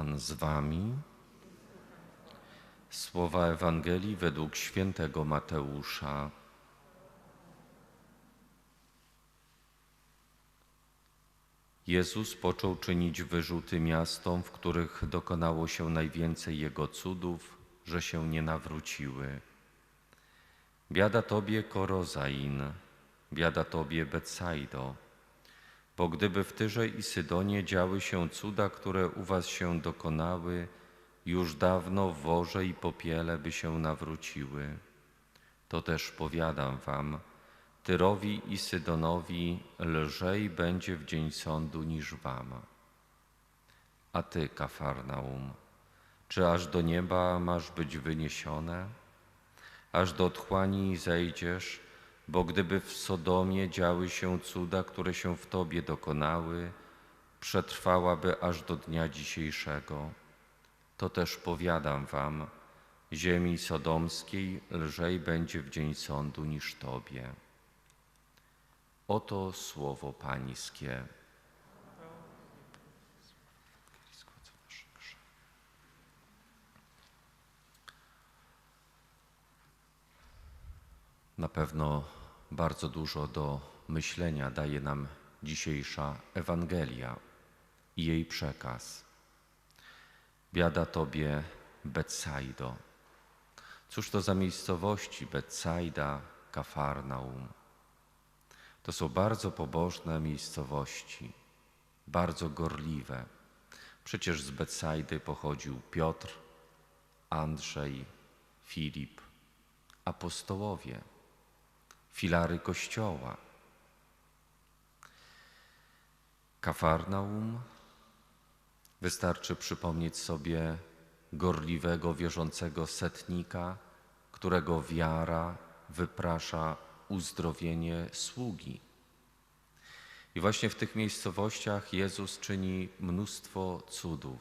Pan z wami. Słowa Ewangelii według świętego Mateusza. Jezus począł czynić wyrzuty miastom, w których dokonało się najwięcej Jego cudów, że się nie nawróciły. Biada Tobie, Korozain, biada Tobie, Betsaido, bo gdyby w Tyrze i Sydonie działy się cuda, które u Was się dokonały, już dawno worze i popiele by się nawróciły. To też powiadam Wam, Tyrowi i Sydonowi lżej będzie w dzień sądu niż Wam. A Ty, Kafarnaum, czy aż do nieba masz być wyniesione? Aż do otchłani zejdziesz, bo gdyby w Sodomie działy się cuda, które się w Tobie dokonały, przetrwałaby aż do dnia dzisiejszego. To też powiadam Wam, ziemi sodomskiej lżej będzie w dzień sądu niż Tobie. Oto słowo Pańskie. Na pewno bardzo dużo do myślenia daje nam dzisiejsza Ewangelia i jej przekaz. Biada Tobie, Betsaido. Cóż to za miejscowości Betsaida, Kafarnaum? To są bardzo pobożne miejscowości, bardzo gorliwe. Przecież z Betsaidy pochodził Piotr, Andrzej, Filip, apostołowie, filary Kościoła. Kafarnaum wystarczy przypomnieć sobie gorliwego, wierzącego setnika, którego wiara wyprasza uzdrowienie sługi. I właśnie w tych miejscowościach Jezus czyni mnóstwo cudów.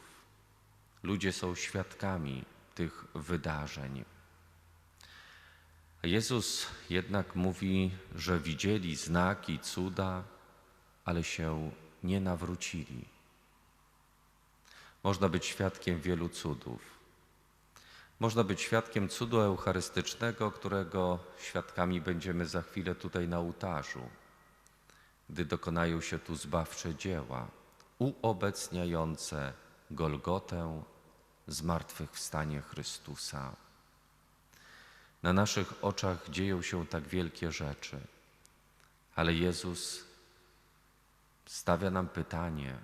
Ludzie są świadkami tych wydarzeń. Jezus jednak mówi, że widzieli znaki, cuda, ale się nie nawrócili. Można być świadkiem wielu cudów. Można być świadkiem cudu eucharystycznego, którego świadkami będziemy za chwilę tutaj na ołtarzu, gdy dokonają się tu zbawcze dzieła, uobecniające Golgotę, zmartwychwstanie Chrystusa. Na naszych oczach dzieją się tak wielkie rzeczy, ale Jezus stawia nam pytanie,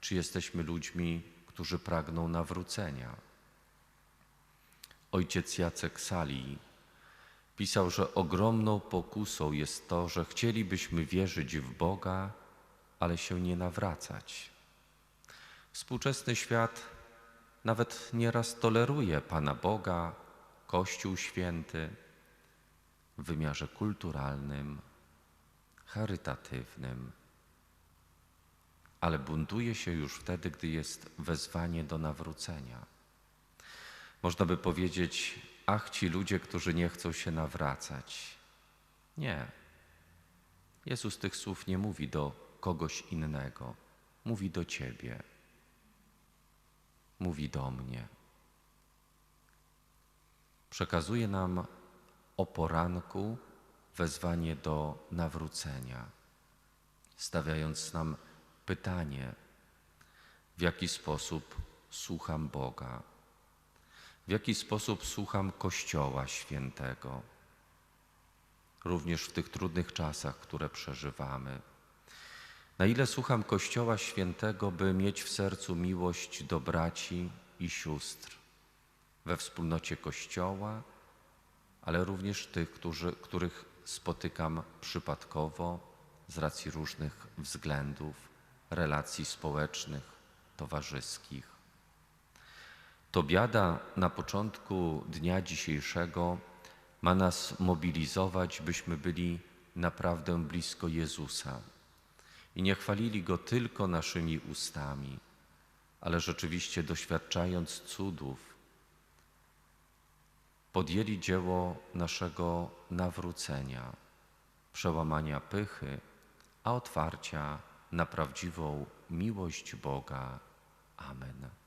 czy jesteśmy ludźmi, którzy pragną nawrócenia. Ojciec Jacek Sali pisał, że ogromną pokusą jest to, że chcielibyśmy wierzyć w Boga, ale się nie nawracać. Współczesny świat nawet nieraz toleruje Pana Boga, Kościół Święty w wymiarze kulturalnym, charytatywnym, ale buntuje się już wtedy, gdy jest wezwanie do nawrócenia. Można by powiedzieć, ach ci ludzie, którzy nie chcą się nawracać. Nie. Jezus tych słów nie mówi do kogoś innego, mówi do ciebie, mówi do mnie. Przekazuje nam o poranku wezwanie do nawrócenia, stawiając nam pytanie, w jaki sposób słucham Boga? W jaki sposób słucham Kościoła Świętego, również w tych trudnych czasach, które przeżywamy. Na ile słucham Kościoła Świętego, by mieć w sercu miłość do braci i sióstr we wspólnocie Kościoła, ale również tych, którzy, których spotykam przypadkowo z racji różnych względów, relacji społecznych, towarzyskich. To biada na początku dnia dzisiejszego ma nas mobilizować, byśmy byli naprawdę blisko Jezusa i nie chwalili Go tylko naszymi ustami, ale rzeczywiście doświadczając cudów, podjęli dzieło naszego nawrócenia, przełamania pychy, a otwarcia na prawdziwą miłość Boga. Amen.